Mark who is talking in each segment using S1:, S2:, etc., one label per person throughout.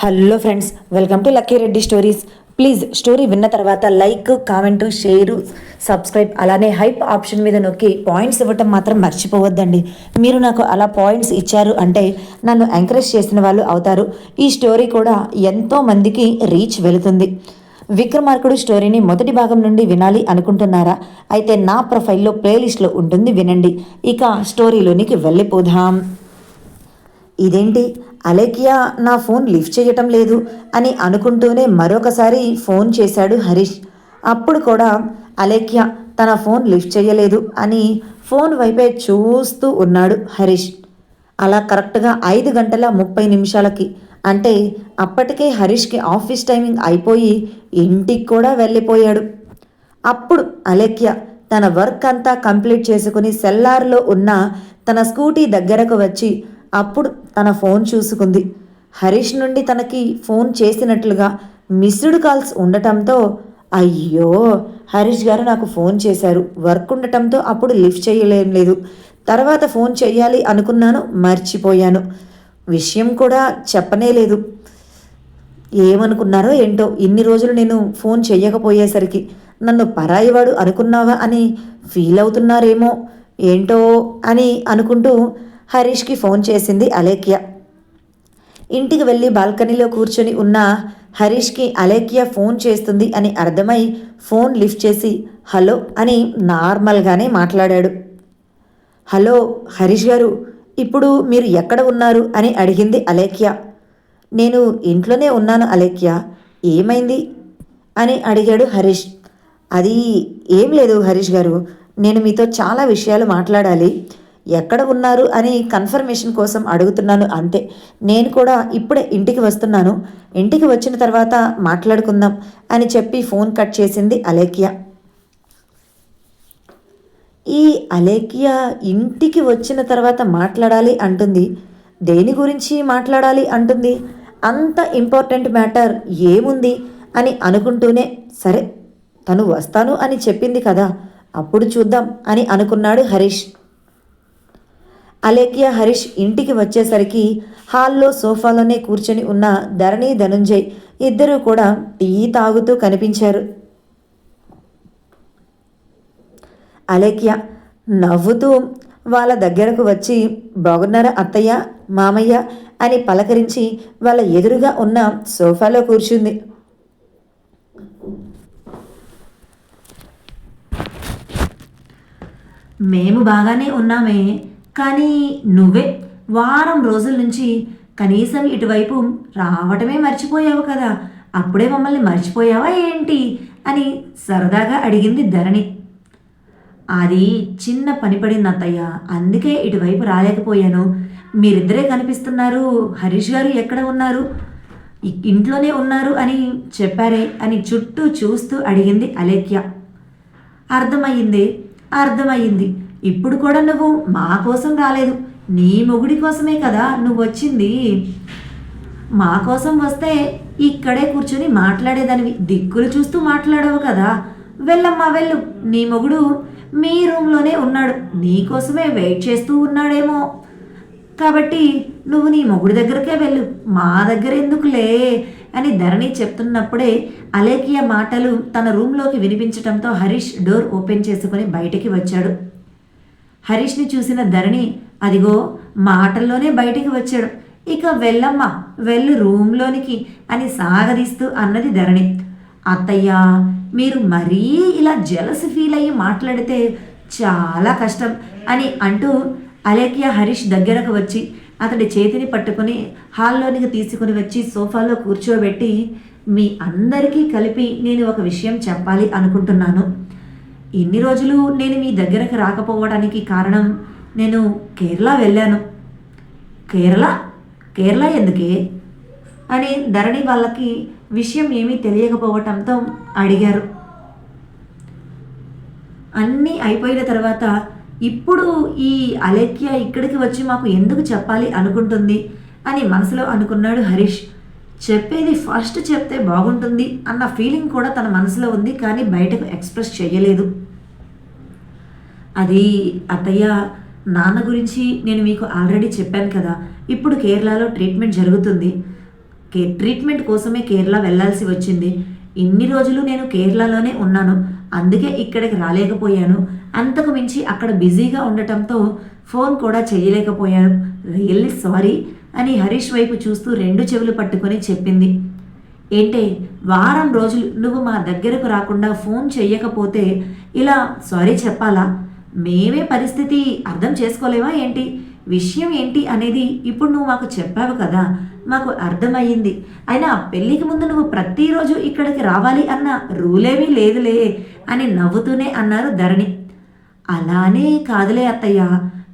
S1: Hello friends welcome to Lucky Reddy stories. Please story విన్న తర్వాత like comment share subscribe అలానే hype option మీద నొక్కి పాయింట్స్ ఇవ్వటం మాత్రం మర్చిపోవద్దండి. మీరు నాకు అలా పాయింట్స్ ఇచ్చారు అంటే నన్ను ఎంకరేజ్ చేసిన వాళ్ళు అవుతారు. ఈ స్టోరీ కూడా ఎంతో మందికి రీచ్ వెళుతుంది. విక్రమార్కుడు స్టోరీని మొదటి భాగం నుండి వినాలి అనుకుంటున్నారా? అయితే నా ప్రొఫైల్లో ప్లేలిస్ట్లో ఉంటుంది వినండి. ఇక స్టోరీలోనికి వెళ్ళిపోదాం. ఇదేంటి? అలేకియా నా ఫోన్ లిఫ్ట్ చేయటం లేదు అని అనుకుంటూనే మరొకసారి ఫోన్ చేశాడు హరీష్. అప్పుడు కూడా అలేఖ్య తన ఫోన్ లిఫ్ట్ చేయలేదు అని ఫోన్ వైపే చూస్తూ ఉన్నాడు హరీష్. అలా కరెక్ట్గా ఐదు గంటల ముప్పై నిమిషాలకి అంటే అప్పటికే హరీష్కి ఆఫీస్ టైమింగ్ అయిపోయి ఇంటికి కూడా వెళ్ళిపోయాడు. అప్పుడు అలేఖ్య తన వర్క్ అంతా కంప్లీట్ చేసుకుని సెల్లార్లో ఉన్న తన స్కూటీ దగ్గరకు వచ్చి అప్పుడు తన ఫోన్ చూసుకుంది. హరీష్ నుండి తనకి ఫోన్ చేసినట్లుగా మిస్డ్ కాల్స్ ఉండటంతో అయ్యో హరీష్ గారు నాకు ఫోన్ చేశారు. వర్క్ ఉండటంతో అప్పుడు లిఫ్ట్ చేయలేం లేదు. తర్వాత ఫోన్ చేయాలి అనుకున్నాను మర్చిపోయాను. విషయం కూడా చెప్పనే లేదు. ఏమనుకున్నారో ఏంటో ఇన్ని రోజులు నేను ఫోన్ చెయ్యకపోయేసరికి నన్ను పరాయివాడు అనుకున్నావా అని ఫీల్ అవుతున్నారేమో ఏంటో అని అనుకుంటూ హరీష్కి ఫోన్ చేసింది అలేఖ్య. ఇంటికి వెళ్ళి బాల్కనీలో కూర్చొని ఉన్న హరీష్కి అలేఖ్య ఫోన్ చేస్తుంది అని అర్థమై ఫోన్ లిఫ్ట్ చేసి హలో అని నార్మల్గానే మాట్లాడాడు. హలో హరీష్ గారు ఇప్పుడు మీరు ఎక్కడ ఉన్నారు? అని అడిగింది అలేఖ్య. నేను ఇంట్లోనే ఉన్నాను అలేఖ్య. ఏమైంది? అని అడిగాడు హరీష్. అది ఏం లేదు హరీష్ గారు. నేను మీతో చాలా విషయాలు మాట్లాడాలి. ఎక్కడ ఉన్నారు అని కన్ఫర్మేషన్ కోసం అడుగుతున్నాను అంతే. నేను కూడా ఇప్పుడే ఇంటికి వస్తున్నాను. ఇంటికి వచ్చిన తర్వాత మాట్లాడుకుందాం అని చెప్పి ఫోన్ కట్ చేసింది అలేఖ్య. ఈ అలేఖ్య ఇంటికి వచ్చిన తర్వాత మాట్లాడాలి అంటుంది. దేని గురించి మాట్లాడాలి అంటుంది? అంత ఇంపార్టెంట్ మ్యాటర్ ఏముంది అని అనుకుంటూనే సరే తను వస్తాను అని చెప్పింది కదా అప్పుడు చూద్దాం అని అనుకున్నాడు హరీష్. అలేఖ్య హరీష్ ఇంటికి వచ్చేసరికి హాల్లో సోఫాలోనే కూర్చొని ఉన్న ధరణి ధనుంజయ్ ఇద్దరూ కూడా టీ తాగుతూ కనిపించారు. అలేఖ్య నవ్వుతూ వాళ్ళ దగ్గరకు వచ్చి బాగున్నారా అత్తయ్య మామయ్య? అని పలకరించి వాళ్ళ ఎదురుగా ఉన్న సోఫాలో కూర్చుంది. మేము బాగానే ఉన్నామే కానీ నువ్వే వారం రోజుల నుంచి కనీసం ఇటువైపు రావటమే మర్చిపోయావు కదా. అప్పుడే మమ్మల్ని మర్చిపోయావా ఏంటి? అని సరదాగా అడిగింది ధరణి. అది చిన్న పని పడింది అత్తయ్య అందుకే ఇటువైపు రాలేకపోయాను. మీరిద్దరే కనిపిస్తున్నారు. హరీష్ గారు ఎక్కడ ఉన్నారు? ఇంట్లోనే ఉన్నారు అని చెప్పారే అని చుట్టూ చూస్తూ అడిగింది అలేఖ్య. అర్థమయ్యింది. అర్థమయ్యింది. ఇప్పుడు కూడా నువ్వు మా కోసం రాలేదు. నీ మొగుడి కోసమే కదా నువ్వు వచ్చింది మా కోసం వస్తే ఇక్కడే కూర్చొని మాట్లాడేదానివి. దిక్కులు చూస్తూ మాట్లాడవు కదా. వెళ్ళమ్మా వెళ్ళు. నీ మొగుడు మీ రూమ్లోనే ఉన్నాడు. నీ కోసమే వెయిట్ చేస్తూ ఉన్నాడేమో. కాబట్టి నువ్వు నీ మొగుడి దగ్గరకే వెళ్ళు. మా దగ్గర ఎందుకులే అని ధరణి చెప్తున్నప్పుడే అలేఖియ మాటలు తన రూమ్లోకి వినిపించడంతో హరీష్ డోర్ ఓపెన్ చేసుకుని బయటికి వచ్చాడు. హరీష్ని చూసిన ధరణి అదిగో మాటల్లోనే బయటికి వచ్చాడు. ఇక వెళ్ళమ్మ వెళ్ళు రూమ్లోనికి అని సాగదీస్తూ అన్నది ధరణి. అత్తయ్య మీరు మరీ ఇలా జలస్ ఫీల్ అయ్యి మాట్లాడితే చాలా కష్టం అని అంటూ అలేఖ్య హరీష్ దగ్గరకు వచ్చి అతడి చేతిని పట్టుకుని హాల్లోనికి తీసుకుని వచ్చి సోఫాలో కూర్చోబెట్టి మీ అందరికీ కలిపి నేను ఒక విషయం చెప్పాలి అనుకుంటున్నాను. ఇన్ని రోజులు నేను మీ దగ్గరకు రాకపోవడానికి కారణం నేను కేరళ వెళ్ళాను. కేరళ? కేరళ ఎందుకే? అని ధరణి వాళ్ళకి విషయం ఏమీ తెలియకపోవటంతో అడిగారు. అన్నీ అయిపోయిన తర్వాత ఇప్పుడు ఈ అలేఖ్య ఇక్కడికి వచ్చి మాకు ఎందుకు చెప్పాలి అనుకుంటుంది అని మనసులో అనుకున్నాడు హరీష్. చెప్పేది ఫస్ట్ చెప్తే బాగుంటుంది అన్న ఫీలింగ్ కూడా తన మనసులో ఉంది కానీ బయటకు ఎక్స్ప్రెస్ చేయలేదు అది అత్తయ్య నాన్న గురించి నేను మీకు ఆల్రెడీ చెప్పాను కదా. ఇప్పుడు కేరళలో ట్రీట్మెంట్ జరుగుతుంది. కే ట్రీట్మెంట్ కోసమే కేరళ వెళ్ళాల్సి వచ్చింది. ఇన్ని రోజులు నేను కేరళలోనే ఉన్నాను. అందుకే ఇక్కడికి రాలేకపోయాను. అంతకు మించి అక్కడ బిజీగా ఉండటంతో ఫోన్ కూడా చేయలేకపోయాను. రియల్లీ సారీ అని హరీష్ వైపు చూస్తూ రెండు చెవులు పట్టుకొని చెప్పింది. ఏంటే వారం రోజులు నువ్వు మా దగ్గరకు రాకుండా ఫోన్ చెయ్యకపోతే ఇలా సారీ చెప్పాలా? మేమే పరిస్థితి అర్థం చేసుకోలేమా ఏంటి? విషయం ఏంటి అనేది ఇప్పుడు నువ్వు మాకు చెప్పావు కదా మాకు అర్థమయ్యింది. అయినా పెళ్ళికి ముందు నువ్వు ప్రతిరోజు ఇక్కడికి రావాలి అన్న రూలేమీ లేదులే అని నవ్వుతూనే అన్నారు ధరణి. అలానే కాదులే అత్తయ్య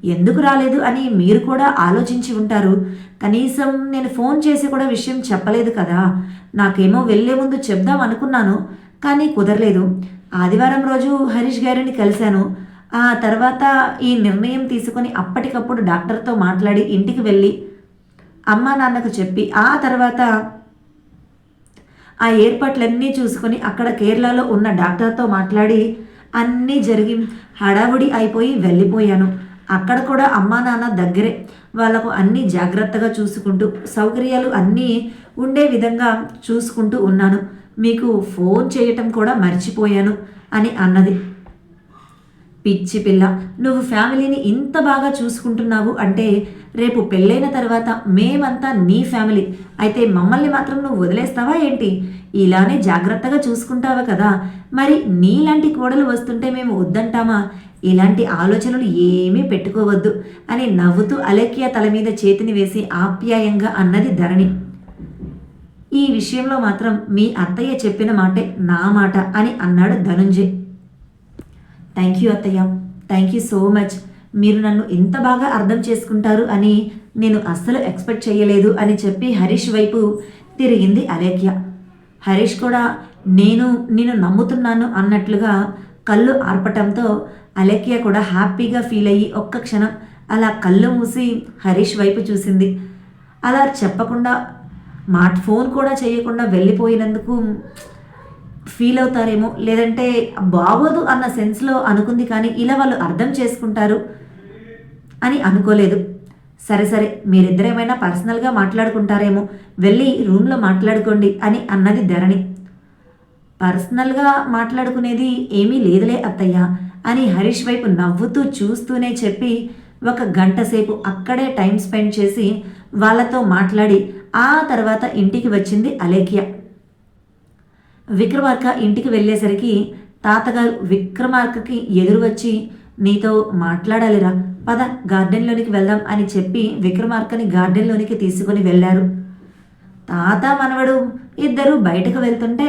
S1: ఎందుకు రాలేదు అని మీరు కూడా ఆలోచించి ఉంటారు. కనీసం నేను ఫోన్ చేసి కూడా విషయం చెప్పలేదు కదా నాకేమో వెళ్ళే ముందు చెప్దాం అనుకున్నాను కానీ కుదరలేదు. ఆదివారం రోజు హరీష్ గారిని కలిశాను. ఆ తర్వాత ఈ నిర్ణయం తీసుకొని అప్పటికప్పుడు డాక్టర్తో మాట్లాడి ఇంటికి వెళ్ళి అమ్మ నాన్నకు చెప్పి ఆ తర్వాత ఆ ఏర్పాట్లన్నీ చూసుకొని అక్కడ కేరళలో ఉన్న డాక్టర్తో మాట్లాడి అన్నీ జరిగి హడావుడి అయిపోయి వెళ్ళిపోయాను. అక్కడ కూడా అమ్మా నాన్న దగ్గరే. వాళ్ళకు అన్నీ జాగ్రత్తగా చూసుకుంటూ సౌకర్యాలు అన్నీ ఉండే విధంగా చూసుకుంటూ ఉన్నాను. మీకు ఫోన్ చేయటం కూడా మర్చిపోయాను అని అన్నది. పిచ్చి పిల్ల నువ్వు ఫ్యామిలీని ఇంత బాగా చూసుకుంటున్నావు అంటే రేపు పెళ్ళైన తర్వాత మేమంతా నీ ఫ్యామిలీ. అయితే మమ్మల్ని మాత్రం నువ్వు వదిలేస్తావా ఏంటి? ఇలానే జాగ్రత్తగా చూసుకుంటావా కదా. మరి నీలాంటి కోడలు వస్తుంటే మేము వద్దంటామా? ఇలాంటి ఆలోచనలు ఏమీ పెట్టుకోవద్దు అని నవ్వుతూ అలేఖ్య తల మీద చేతిని వేసి ఆప్యాయంగా అన్నది ధరణి. ఈ విషయంలో మాత్రం మీ అత్తయ్య చెప్పిన మాటే నా మాట అని అన్నాడు ధనుంజయ్. థ్యాంక్ యూ అత్తయ్య. థ్యాంక్ యూ సో మచ్ మీరు నన్ను ఇంత బాగా అర్థం చేసుకుంటారు అని నేను అస్సలు ఎక్స్పెక్ట్ చేయలేదు అని చెప్పి హరీష్ వైపు తిరిగింది అలేఖ్య హరీష్ కూడా నేను నేను నమ్ముతున్నాను అన్నట్లుగా కళ్ళు ఆర్పటంతో అలేఖ్య కూడా హ్యాపీగా ఫీల్ అయ్యి ఒక్క క్షణం అలా కళ్ళు మూసి హరీష్ వైపు చూసింది. అలా చెప్పకుండా మాట ఫోన్ కూడా చేయకుండా వెళ్ళిపోయినందుకు ఫీల్ అవుతారేమో లేదంటే బాగోదు అన్న సెన్స్లో అనుకుంది కానీ ఇలా వాళ్ళు అర్థం చేసుకుంటారు అని అనుకోలేదు. సరే సరే మీరిద్దరేమైనా పర్సనల్గా మాట్లాడుకుంటారేమో వెళ్ళి రూమ్లో మాట్లాడుకోండి అని అన్నది ధరణి. పర్సనల్గా మాట్లాడుకునేది ఏమీ లేదులే అత్తయ్య అని హరీష్ వైపు నవ్వుతూ చూస్తూనే చెప్పి ఒక గంట సేపు అక్కడే టైం స్పెండ్ చేసి వాళ్ళతో మాట్లాడి ఆ తర్వాత ఇంటికి వచ్చింది అలేఖ్య. విక్రమార్క ఇంటికి వెళ్ళేసరికి తాతగారు విక్రమార్కకి ఎదురు వచ్చి నీతో మాట్లాడాలిరా. పద గార్డెన్లోనికి వెళ్దాం అని చెప్పి విక్రమార్కని గార్డెన్లోనికి తీసుకుని వెళ్ళారు. తాత మనవడు ఇద్దరు బయటకు వెళ్తుంటే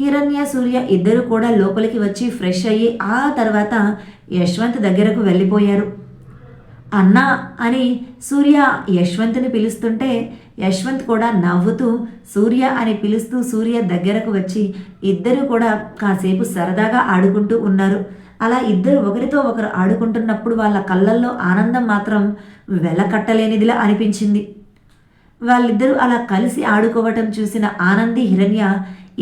S1: హిరణ్య సూర్య ఇద్దరు కూడా లోపలికి వచ్చి ఫ్రెష్ అయ్యి ఆ తర్వాత యశ్వంత్ దగ్గరకు వెళ్ళిపోయారు. అన్నా అని సూర్య యశ్వంత్ని పిలుస్తుంటే యశ్వంత్ కూడా నవ్వుతూ సూర్య అని పిలుస్తూ సూర్య దగ్గరకు వచ్చి ఇద్దరు కూడా కాసేపు సరదాగా ఆడుకుంటూ ఉన్నారు. అలా ఇద్దరు ఒకరితో ఒకరు ఆడుకుంటున్నప్పుడు వాళ్ళ కళ్ళల్లో ఆనందం మాత్రం వెలకట్టలేనిదిలా అనిపించింది. వాళ్ళిద్దరూ అలా కలిసి ఆడుకోవటం చూసిన ఆనంది హిరణ్య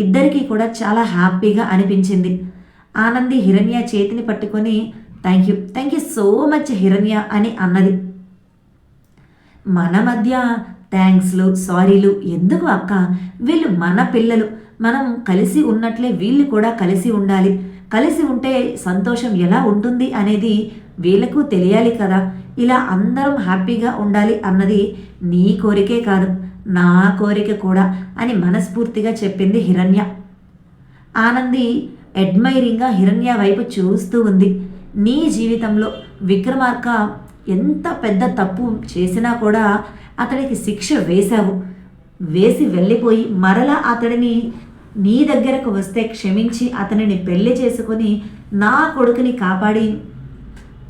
S1: ఇద్దరికీ కూడా చాలా హ్యాపీగా అనిపించింది. ఆనంది హిరణ్య చేతిని పట్టుకొని thank you thank you so much Hiranya అని అన్నది. మన మధ్య థ్యాంక్స్లు సారీలు ఎందుకు అక్క? వీళ్ళు మన పిల్లలు. మనం కలిసి ఉన్నట్లే వీళ్ళు కూడా కలిసి ఉండాలి. కలిసి ఉంటే సంతోషం ఎలా ఉంటుంది అనేది వీళ్ళకు తెలియాలి కదా. ఇలా అందరం హ్యాపీగా ఉండాలి అన్నది నీ కోరికే కాదు నా కోరిక కూడా అని మనస్ఫూర్తిగా చెప్పింది హిరణ్య. ఆనంది అడ్మైరింగ్గా హిరణ్య వైపు చూస్తూ ఉంది. నీ జీవితంలో విక్రమార్క ఎంత పెద్ద తప్పు చేసినా కూడా అతడికి శిక్ష వేశావు వేసి వెళ్ళిపోయి మరలా అతడిని నీ దగ్గరకు వస్తే క్షమించి అతనిని పెళ్ళి చేసుకొని నా కొడుకుని కాపాడి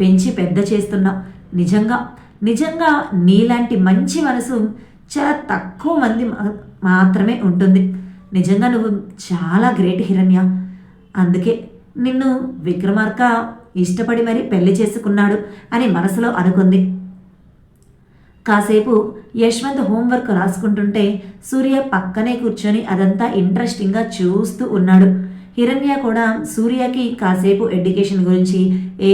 S1: పెంచి పెద్ద చేస్తున్నావు నిజంగా నిజంగా నీలాంటి మంచి మనసు చాలా తక్కువ మంది మాత్రమే ఉంటుంది. నిజంగా నువ్వు చాలా గ్రేట్ హిరణ్య. అందుకే నిన్ను విక్రమార్క ఇష్టపడి మరీ పెళ్ళి చేసుకున్నాడు అని మనసులో అనుకుంది. కాసేపు యశ్వంత్ హోంవర్క్ రాసుకుంటుంటే సూర్య పక్కనే కూర్చొని అదంతా ఇంట్రెస్టింగ్గా చూస్తూ ఉన్నాడు. హిరణ్య కూడా సూర్యకి కాసేపు ఎడ్యుకేషన్ గురించి ఏ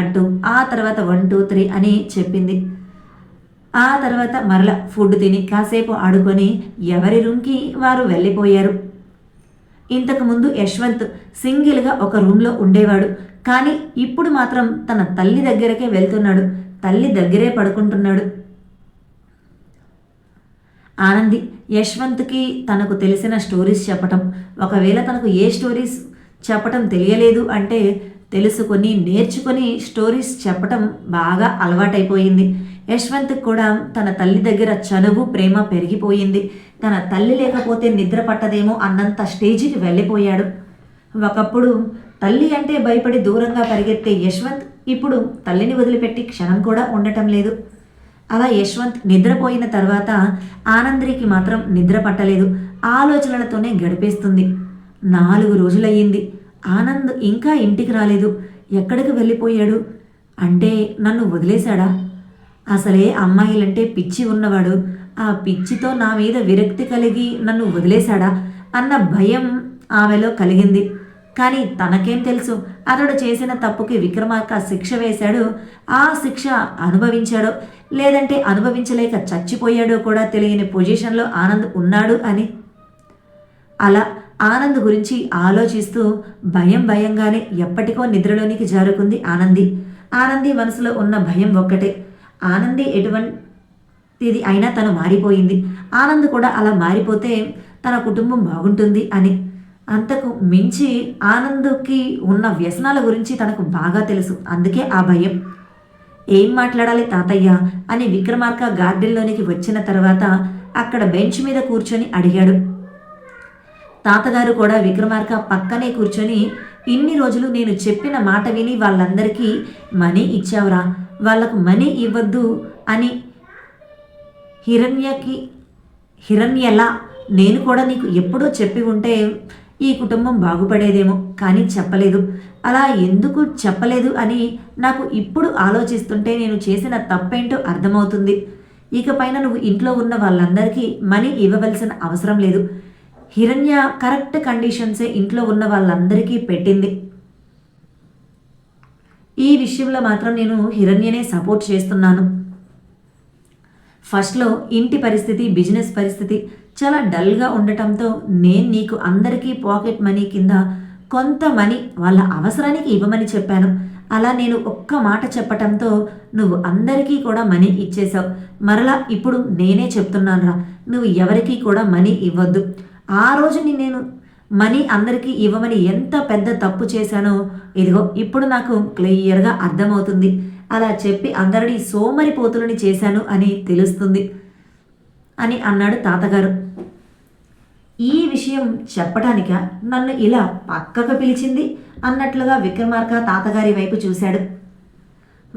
S1: అంటూ ఆ తర్వాత వన్ టూ త్రీ అని చెప్పింది. ఆ తర్వాత మరల ఫుడ్ తిని కాసేపు ఆడుకొని ఎవరి రూమ్కి వారు వెళ్ళిపోయారు. ఇంతకుముందు యశ్వంత్ సింగిల్గా ఒక రూమ్లో ఉండేవాడు కానీ ఇప్పుడు మాత్రం తన తల్లి దగ్గరకే వెళ్తున్నాడు. తల్లి దగ్గరే పడుకుంటున్నాడు. ఆనంది యశ్వంత్కి తనకు తెలిసిన స్టోరీస్ చెప్పటం. ఒకవేళ తనకు ఏ స్టోరీస్ చెప్పటం తెలియలేదు అంటే తెలుసుకొని నేర్చుకొని స్టోరీస్ చెప్పటం బాగా అలవాటైపోయింది. యశ్వంత్ కూడా తన తల్లి దగ్గర చనువు ప్రేమ పెరిగిపోయింది. తన తల్లి లేకపోతే నిద్ర పట్టదేమో అన్నంత స్టేజికి వెళ్ళిపోయాడు. ఒకప్పుడు తల్లి అంటే భయపడి దూరంగా పరిగెత్తే యశ్వంత్ ఇప్పుడు తల్లిని వదిలిపెట్టి క్షణం కూడా ఉండటం లేదు. అలా యశ్వంత్ నిద్రపోయిన తర్వాత ఆనంద్రికి మాత్రం నిద్ర పట్టలేదు. ఆలోచనలతోనే గడిపేస్తుంది. నాలుగు రోజులయ్యింది. ఆనంద్ ఇంకా ఇంటికి రాలేదు. ఎక్కడికి వెళ్ళిపోయాడు? అంటే నన్ను వదిలేశాడా? అసలే అమ్మాయిలంటే పిచ్చి ఉన్నవాడు. ఆ పిచ్చితో నా మీద విరక్తి కలిగి నన్ను వదిలేశాడా? అన్న భయం ఆమెలో కలిగింది. కానీ తనకేం తెలుసు? అతడు చేసిన తప్పుకి విక్రమార్క శిక్ష వేశాడు. ఆ శిక్ష అనుభవించాడో. లేదంటే అనుభవించలేక చచ్చిపోయాడో కూడా తెలియని పొజిషన్లో ఆనంద్ ఉన్నాడు అని. అలా ఆనంద్ గురించి ఆలోచిస్తూ భయం భయంగానే ఎప్పటికో నిద్రలోనికి జారుకుంది ఆనంది. ఆనంది మనసులో ఉన్న భయం ఒక్కటే. ఆనంది ఎటువంటిది అయినా తను మారిపోయింది. ఆనంద్ కూడా అలా మారిపోతే తన కుటుంబం బాగుంటుంది అని. అంతకు మించి ఆనంద్కి ఉన్న వ్యసనాల గురించి తనకు బాగా తెలుసు. అందుకే ఆ భయం. ఏం మాట్లాడాలి తాతయ్య? అని విక్రమార్క గార్డెన్లోనికి వచ్చిన తర్వాత అక్కడ బెంచ్ మీద కూర్చొని అడిగాడు. తాతగారు కూడా విక్రమార్క పక్కనే కూర్చొని ఇన్ని రోజులు నేను చెప్పిన మాట విని వాళ్ళందరికీ మనీ ఇచ్చావురా. వాళ్ళకు మనీ ఇవ్వద్దు అని హిరణ్యకి హిరణ్యలా నేను కూడా నీకు ఎప్పుడో చెప్పి ఉంటే ఈ కుటుంబం బాగుపడేదేమో కానీ చెప్పలేదు. అలా ఎందుకు చెప్పలేదు అని నాకు ఇప్పుడు ఆలోచిస్తుంటే నేను చేసిన తప్పేంటో అర్థమవుతుంది. ఇకపైన నువ్వు ఇంట్లో ఉన్న వాళ్ళందరికీ మనీ ఇవ్వవలసిన అవసరం లేదు. హిరణ్య కరెక్ట్ కండిషన్సే ఇంట్లో ఉన్న వాళ్ళందరికీ పెట్టింది. ఈ విషయంలో మాత్రం నేను హిరణ్యనే సపోర్ట్ చేస్తున్నాను. ఫస్ట్లో ఇంటి పరిస్థితి బిజినెస్ పరిస్థితి చాలా డల్గా ఉండటంతో నేను నీకు అందరికీ పాకెట్ మనీ కింద కొంత మనీ వాళ్ళ అవసరానికి ఇవ్వమని చెప్పాను. అలా నేను ఒక్క మాట చెప్పటంతో నువ్వు అందరికీ కూడా మనీ ఇచ్చేశావు. మరలా ఇప్పుడు నేనే చెప్తున్నానురా నువ్వు ఎవరికీ కూడా మనీ ఇవ్వద్దు. ఆ రోజుని నేను మనీ అందరికీ ఇవ్వమని ఎంత పెద్ద తప్పు చేశానో ఇదిగో ఇప్పుడు నాకు క్లియర్గా అర్థమవుతుంది. అలా చెప్పి అందరినీ సోమరి పోతులని చేశాను అని తెలుస్తుంది. అని అన్నాడు తాతగారు. ఈ విషయం చెప్పడానిక? నన్ను ఇలా పక్కకు పిలిచింది? అన్నట్లుగా విక్రమార్క తాతగారి వైపు చూశాడు.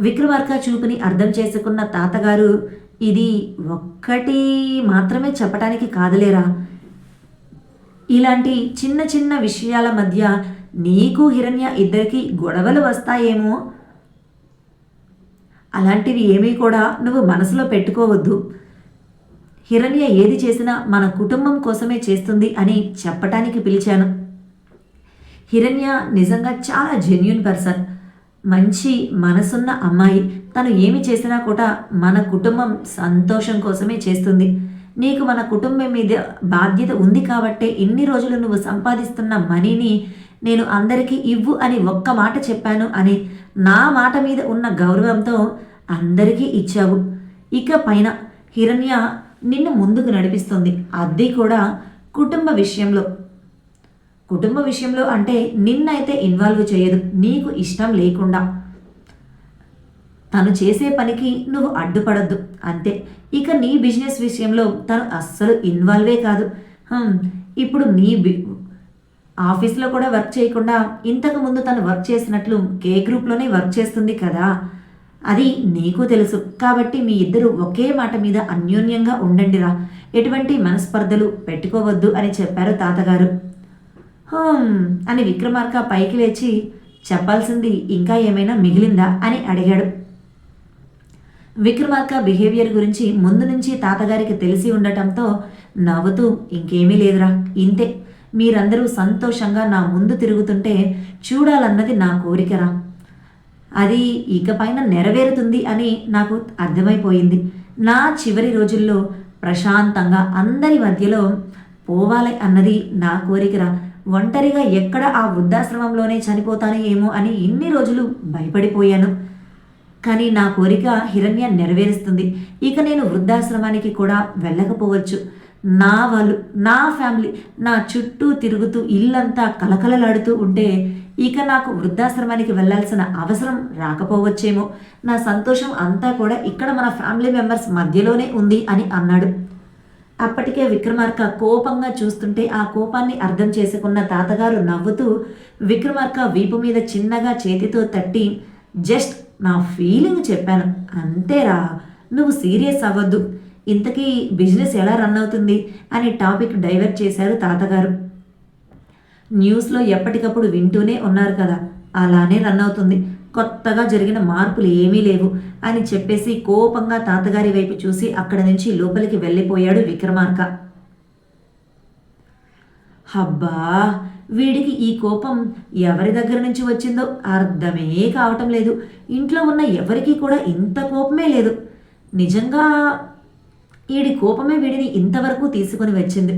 S1: విక్రమార్క చూపుని అర్థం చేసుకున్న తాతగారు ఇది ఒక్కటి మాత్రమే చెప్పటానికి కాదులేరా? ఇలాంటి చిన్న చిన్న విషయాల మధ్య నీకు హిరణ్య ఇద్దరికి గొడవలు వస్తాయేమో? అలాంటివి ఏమీ కూడా నువ్వు మనసులో పెట్టుకోవద్దు. హిరణ్య ఏది చేసినా మన కుటుంబం కోసమే చేస్తుంది అని చెప్పటానికి పిలిచాను. హిరణ్య నిజంగా చాలా జెన్యున్ పర్సన్ మంచి మనసున్న అమ్మాయి. తను ఏమి చేసినా కూడా మన కుటుంబం సంతోషం కోసమే చేస్తుంది. నీకు మన కుటుంబం మీద బాధ్యత ఉంది కాబట్టే ఇన్ని రోజులు నువ్వు సంపాదిస్తున్న మనీని నేను అందరికీ ఇవ్వు అని ఒక్క మాట చెప్పాను అని నా మాట మీద ఉన్న గౌరవంతో అందరికీ ఇచ్చావు. ఇక పైన హిరణ్య నిన్ను ముందుకు నడిపిస్తుంది. అది కూడా కుటుంబ విషయంలో. కుటుంబ విషయంలో అంటే నిన్నైతే ఇన్వాల్వ్ చేయదు. నీకు ఇష్టం లేకుండా. తను చేసే పనికి నువ్వు అడ్డుపడద్దు. అంతే. ఇక నీ బిజినెస్ విషయంలో తను అస్సలు ఇన్వాల్వే కాదు. ఇప్పుడు నీ బి ఆఫీస్లో కూడా వర్క్ చేయకుండా ఇంతకుముందు తను వర్క్ చేసినట్లు కే గ్రూప్లోనే వర్క్ చేస్తుంది కదా. అది నీకు తెలుసు. కాబట్టి మీ ఇద్దరు ఒకే మాట మీద అన్యోన్యంగా ఉండండిరా. ఎటువంటి మనస్పర్ధలు పెట్టుకోవద్దు అని చెప్పారు తాతగారు. హోమ్ అని విక్రమార్క పైకి లేచి చెప్పాల్సింది ఇంకా ఏమైనా మిగిలిందా అని అడిగాడు. విక్రమార్క బిహేవియర్ గురించి ముందు నుంచి తాతగారికి తెలిసి ఉండటంతో నవ్వుతూ ఇంకేమీ లేదురా ఇంతే. మీరందరూ సంతోషంగా నా ముందు తిరుగుతుంటే చూడాలన్నది నా కోరికరా. అది ఇకపైన నెరవేరుతుంది అని నాకు అర్థమైపోయింది. నా చివరి రోజుల్లో ప్రశాంతంగా అందరి మధ్యలో పోవాలి అన్నది నా కోరికరా. ఒంటరిగా ఎక్కడ ఆ వృద్ధాశ్రమంలోనే చనిపోతాను ఏమో అని ఇన్ని రోజులు భయపడిపోయాను. కానీ నా కోరిక హిరణ్య నెరవేరుస్తుంది. ఇక నేను వృద్ధాశ్రమానికి కూడా వెళ్ళకపోవచ్చు. నా వాళ్ళు నా ఫ్యామిలీ నా చుట్టూ తిరుగుతూ ఇల్లంతా కలకలలాడుతూ ఉంటే ఇక నాకు వృద్ధాశ్రమానికి వెళ్ళాల్సిన అవసరం రాకపోవచ్చేమో. నా సంతోషం అంతా కూడా ఇక్కడ మన ఫ్యామిలీ మెంబర్స్ మధ్యలోనే ఉంది అని అన్నాడు. అప్పటికే విక్రమార్క కోపంగా చూస్తుంటే ఆ కోపాన్ని అర్థం చేసుకున్న తాతగారు నవ్వుతూ విక్రమార్క వీపు మీద చిన్నగా చేతితో తట్టి జస్ట్ నా ఫీలింగ్ చెప్పాను. అంతేరా నువ్వు సీరియస్ అవ్వద్దు. ఇంతకీ బిజినెస్ ఎలా రన్ అవుతుంది అని టాపిక్ డైవర్ట్ చేశారు తాతగారు. న్యూస్లో ఎప్పటికప్పుడు వింటూనే ఉన్నారు కదా అలానే రన్ అవుతుంది. కొత్తగా జరిగిన మార్పులు ఏమీ లేవు అని చెప్పేసి కోపంగా తాతగారి వైపు చూసి అక్కడి నుంచి లోపలికి వెళ్ళిపోయాడు విక్రమార్క. హబ్బా వీడికి ఈ కోపం ఎవరి దగ్గర నుంచి వచ్చిందో అర్థమే కావటం లేదు. ఇంట్లో ఉన్న ఎవరికీ కూడా ఇంత కోపమే లేదు. నిజంగా వీడి కోపమే వీడిని ఇంతవరకు తీసుకొని వచ్చింది.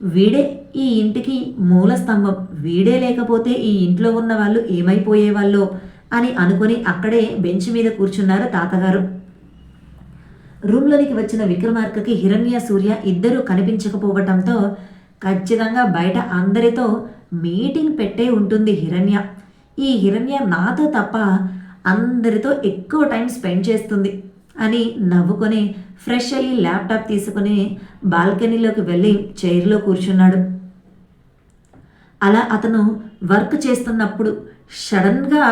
S1: వీడే ఈ ఇంటికి మూల స్తంభం. వీడే లేకపోతే ఈ ఇంట్లో ఉన్న వాళ్ళు ఏమైపోయేవాళ్ళో అని అనుకుని అక్కడే బెంచ్ మీద కూర్చున్నారు తాతగారు. రూమ్లోనికి వచ్చిన విక్రమార్కకి హిరణ్య సూర్య ఇద్దరూ కనిపించకపోవటంతో ఖచ్చితంగా బయట అందరితో మీటింగ్ పెట్టే ఉంటుంది హిరణ్య. ఈ హిరణ్య నాతో తప్ప అందరితో ఎక్కువ టైం స్పెండ్ చేస్తుంది. అని నవ్వుకొని ఫ్రెష్ అయ్యి ల్యాప్టాప్ తీసుకుని బాల్కనీలోకి వెళ్ళి చైర్లో కూర్చున్నాడు. అలా అతను వర్క్ చేస్తున్నప్పుడు సడన్గా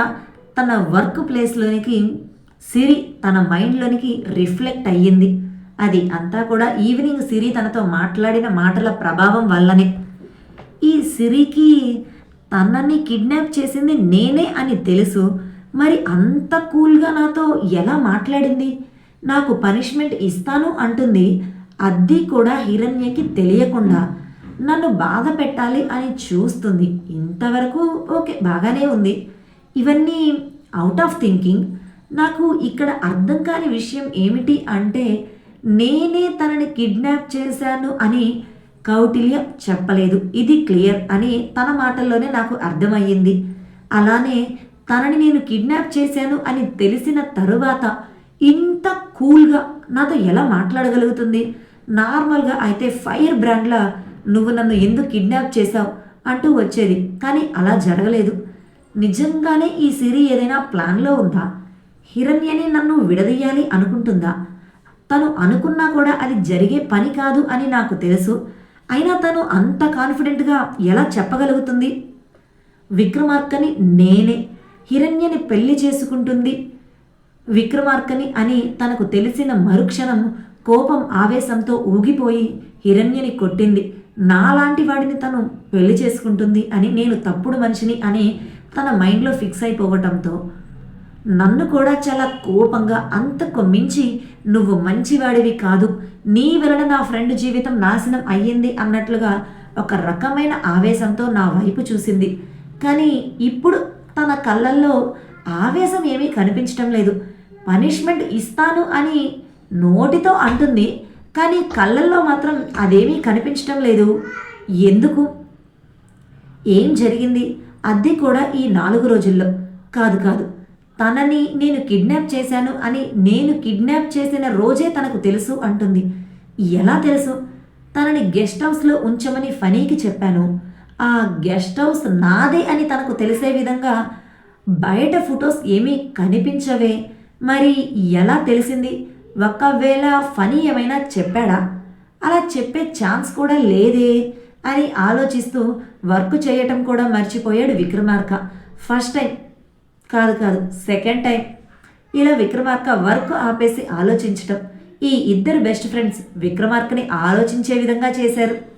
S1: తన వర్క్ ప్లేస్లోనికి సిరి తన మైండ్లోనికి రిఫ్లెక్ట్ అయ్యింది. అది అంతా కూడా ఈవినింగ్ సిరి తనతో మాట్లాడిన మాటల ప్రభావం వల్లనే. ఈ సిరికి తనని కిడ్నాప్ చేసింది నేనే అని తెలుసు మరి అంత కూల్గా నాతో ఎలా మాట్లాడింది? నాకు పనిష్మెంట్ ఇస్తాను అంటుంది. అది కూడా హిరణ్యకి తెలియకుండా నన్ను బాధ పెట్టాలి అని చూస్తుంది. ఇంతవరకు ఓకే బాగానే ఉంది. ఇవన్నీ అవుట్ ఆఫ్ థింకింగ్ నాకు ఇక్కడ అర్థం కాని విషయం ఏమిటి అంటే నేనే తనని కిడ్నాప్ చేశాను అని కౌటిల్య చెప్పలేదు. ఇది క్లియర్ అని తన మాటల్లోనే నాకు అర్థమయ్యింది. అలానే తనని నేను కిడ్నాప్ చేశాను అని తెలిసిన తరువాత ఇంత కూల్గా నాతో ఎలా మాట్లాడగలుగుతుంది? నార్మల్గా అయితే ఫైర్ బ్రాండ్లా నువ్వు నన్ను ఎందుకు కిడ్నాప్ చేశావు? అంటూ వచ్చేది. కానీ అలా జరగలేదు. నిజంగానే ఈ సిరి ఏదైనా ప్లాన్లో ఉందా? హిరణ్యని నన్ను విడదీయాలి అనుకుంటుందా? తను అనుకున్నా కూడా అది జరిగే పని కాదు అని నాకు తెలుసు. అయినా తను అంత కాన్ఫిడెంట్గా ఎలా చెప్పగలుగుతుంది? విక్రమార్కని నేనే. హిరణ్యని పెళ్ళి చేసుకుంటుంది. విక్రమార్కని అని తనకు తెలిసిన మరుక్షణం కోపం ఆవేశంతో ఊగిపోయి హిరణ్యని కొట్టింది. నాలాంటి వాడిని తను పెళ్ళి చేసుకుంటుంది అని నేను తప్పుడు మనిషిని అని తన మైండ్లో ఫిక్స్ అయిపోవటంతో. నన్ను కూడా చాలా కోపంగా అంతకు మించి నువ్వు మంచివాడివి కాదు. నీ వలన నా ఫ్రెండ్ జీవితం నాశనం అయ్యింది అన్నట్లుగా ఒక రకమైన ఆవేశంతో నా వైపు చూసింది. కానీ ఇప్పుడు తన కళ్ళల్లో ఆవేశం ఏమీ కనిపించటం లేదు. పనిష్మెంట్ ఇస్తాను అని నోటితో అంటుంది కానీ కళ్ళల్లో మాత్రం అదేమీ కనిపించటం లేదు. ఎందుకు? ఏం జరిగింది? అది కూడా ఈ నాలుగు రోజుల్లో. కాదు కాదు. తనని నేను కిడ్నాప్ చేశాను అని నేను కిడ్నాప్ చేసిన రోజే తనకు తెలుసు అంటుంది. ఎలా తెలుసు? తనని గెస్ట్ హౌస్లో ఉంచమని ఫనీకి చెప్పాను. ఆ గెస్ట్ హౌస్ నాదే అని తనకు తెలిసే విధంగా బయట ఫొటోస్ ఏమీ కనిపించవే. మరి ఎలా తెలిసింది? ఒకవేళ ఫనీ ఏమైనా చెప్పాడా? అలా చెప్పే ఛాన్స్ కూడా లేదే అని ఆలోచిస్తూ వర్క్ చేయటం కూడా మర్చిపోయాడు విక్రమార్క. First time. కాదు కాదు. Second time. ఇలా విక్రమార్క వర్క్ ఆపేసి ఆలోచించటం. ఈ ఇద్దరు బెస్ట్ ఫ్రెండ్స్ విక్రమార్కని ఆలోచించే విధంగా చేశారు.